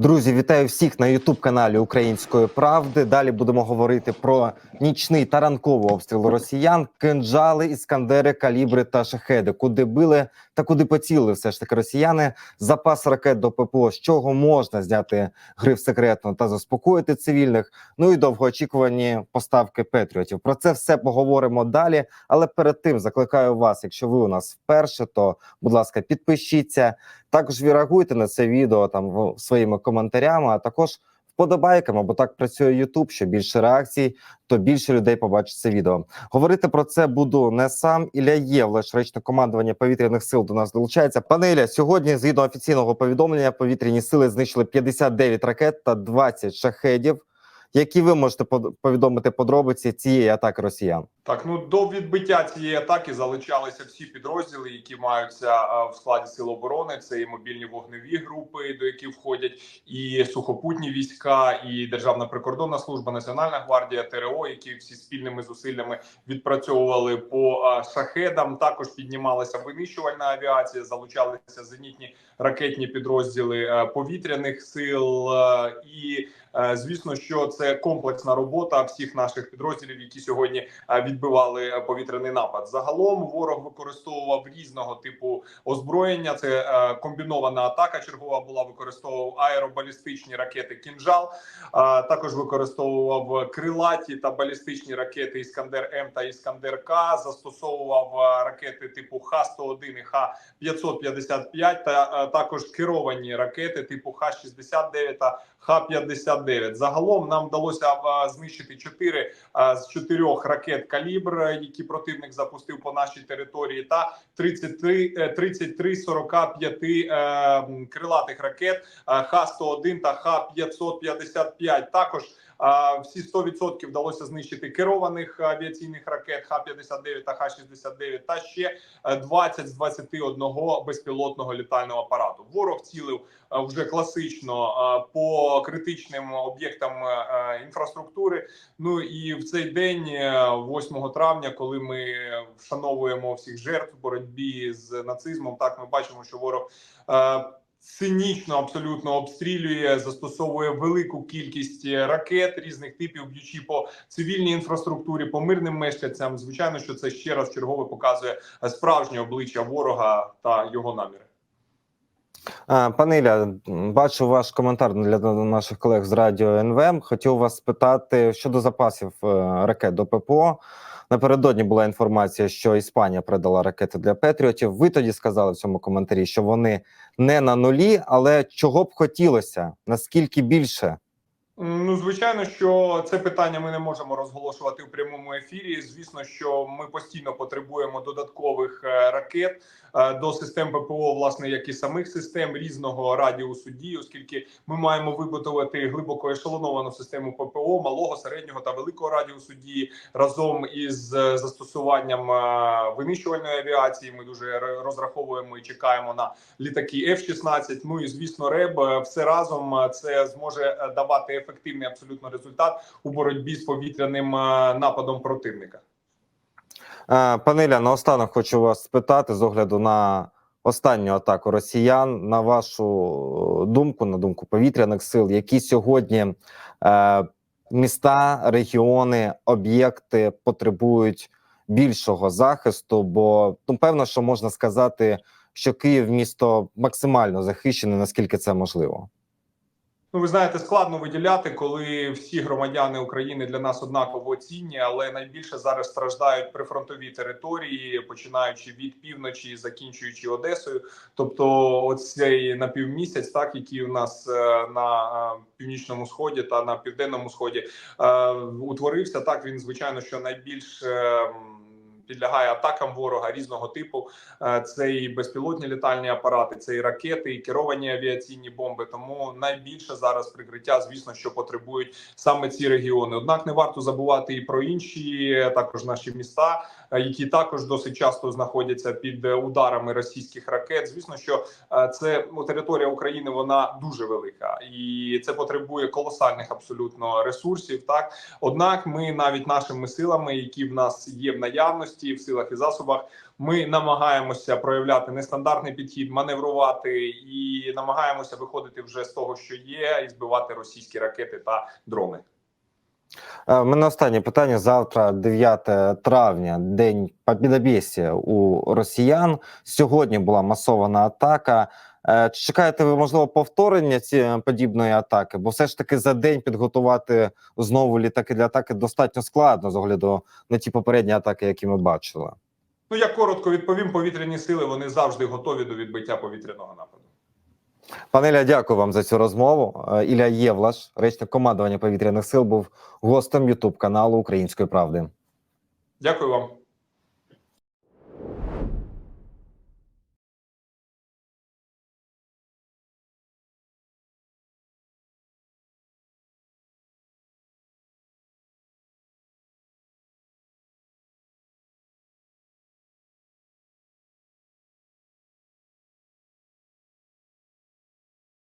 Друзі, вітаю всіх на Ютуб каналі Української правди. Далі будемо говорити про нічний та ранковий обстріл росіян, кинджали, іскандери, калібри та шахеди. Куди били та куди поцілили все ж таки росіяни. Запас ракет до ППО, з чого можна зняти гриф секретно та заспокоїти цивільних. Ну і довгоочікувані поставки Петріотів. Про це все поговоримо далі. Але перед тим закликаю вас, якщо ви у нас вперше, то будь ласка, підпишіться. Також відреагуйте на це відео там своїми коментарями, а також вподобайками, бо так працює Ютуб. Що більше реакцій, то більше людей побачить це відео. Говорити про це буду не сам. Ілля Євлеш, речник командування повітряних сил до нас долучається. Пане Ілля, сьогодні, згідно офіційного повідомлення, повітряні сили знищили 59 ракет та 20 шахедів. Які ви можете повідомити подробиці цієї атаки росіян? Так, ну до відбиття цієї атаки залучалися всі підрозділи, які маються в складі сил оборони. Це і мобільні вогневі групи, до яких входять і сухопутні війська, і Державна прикордонна служба, Національна гвардія, ТРО, які всі спільними зусиллями відпрацьовували по шахедам. Також піднімалася винищувальна авіація, залучалися зенітні ракетні підрозділи повітряних сил і. е, Звісно, що це комплексна робота всіх наших підрозділів, які сьогодні е, відбивали е, повітряний напад. Загалом ворог використовував різного типу озброєння. Це е, комбінована атака. Чергова була використовував аеробалістичні ракети «Кінжал», також використовував крилаті та балістичні ракети Іскандер М та Іскандер К. Застосовував ракети типу Х-101 і Х-555 та також керовані ракети типу Х-69 та Х-59. Загалом нам вдалося знищити чотири з чотирьох ракет калібр, які противник запустив по нашій території, та 33, е, 33 з 45 е, крилатих ракет е, Х-101 та Х-555. Також всі 100% вдалося знищити керованих авіаційних ракет Х-59 та Х-69 та ще е, 20 з 21 безпілотного літального апарату. Ворог цілив е, вже класично е, по критичним об'єктам е, інфраструктури. Ну і в цей день, е, 8 травня, коли ми вшановуємо всіх жертв боротьбі з нацизмом, так ми бачимо, що ворог. Цинічно абсолютно обстрілює, застосовує велику кількість е, ракет різних типів, б'ючи по цивільній інфраструктурі, по мирним мешканцям. Звичайно, що це ще раз чергове показує е, справжнє обличчя ворога та його наміри. Пане Ілля, бачу ваш коментар для наших колег з радіо НВМ. Хотів вас спитати щодо запасів е, ракет до ППО. Напередодні була інформація, що Іспанія продала ракети для Петріотів. Ви тоді сказали в цьому коментарі, що вони не на нулі, але чого б хотілося? Наскільки більше? Ну, звичайно, що це питання ми не можемо розголошувати у прямому ефірі. Звісно, що ми постійно потребуємо додаткових е, ракет е, до систем ППО, власне, як і самих систем різного радіусу дії, оскільки ми маємо вибудувати глибоко ешелоновану систему ППО малого, середнього та великого радіусу дії разом із е, застосуванням винищувальної авіації. Ми дуже розраховуємо і чекаємо на літаки F-16. Ну і звісно, РЕБ все разом це зможе давати ефективний абсолютно результат у боротьбі з повітряним е, нападом противника. Е, Пане Ілля, наостанок хочу вас спитати з огляду на останню атаку росіян. На вашу думку, на думку повітряних сил, які сьогодні е, міста, регіони, об'єкти потребують більшого захисту? Бо ну, певно, що можна сказати, що Київ місто максимально захищене, наскільки це можливо. Ну, ви знаєте, складно виділяти, коли всі громадяни України для нас однаково цінні, але найбільше зараз страждають прифронтові території, починаючи від півночі, закінчуючи Одесою. Тобто, оцей напівмісяць, так який у нас е, на е, північному сході та на південному сході е, утворився, так він звичайно, що найбільш е, м, Підлягає атакам ворога різного типу. Е, Це і безпілотні літальні апарати, це і ракети, і керовані авіаційні бомби. Тому найбільше зараз прикриття, звісно, що потребують саме ці регіони. Однак не варто забувати і про інші е, також наші міста, е, які також досить часто знаходяться під ударами російських ракет. Звісно, що це ну, територія України вона дуже велика, і це потребує колосальних абсолютно ресурсів. Так однак, ми навіть нашими силами, які в нас є в наявності. Наявності в силах і засобах. Ми намагаємося проявляти нестандартний підхід, маневрувати і намагаємося виходити вже з того, що є, і збивати російські ракети та дрони. Е, У мене останнє питання. Завтра, 9 травня, день побідобєсія у росіян. Сьогодні була масована атака. Е, Чи чекаєте ви можливо повторення цієї подібної атаки? Бо все ж таки за день підготувати знову літаки для атаки достатньо складно з огляду на ті попередні атаки, які ми бачили. Ну я коротко відповім: повітряні сили вони завжди готові до відбиття повітряного нападу. Пане Ілля, дякую вам за цю розмову. Е, Ілля Євлаш, речник командування повітряних сил, був гостем Ютуб каналу Української правди. Дякую вам.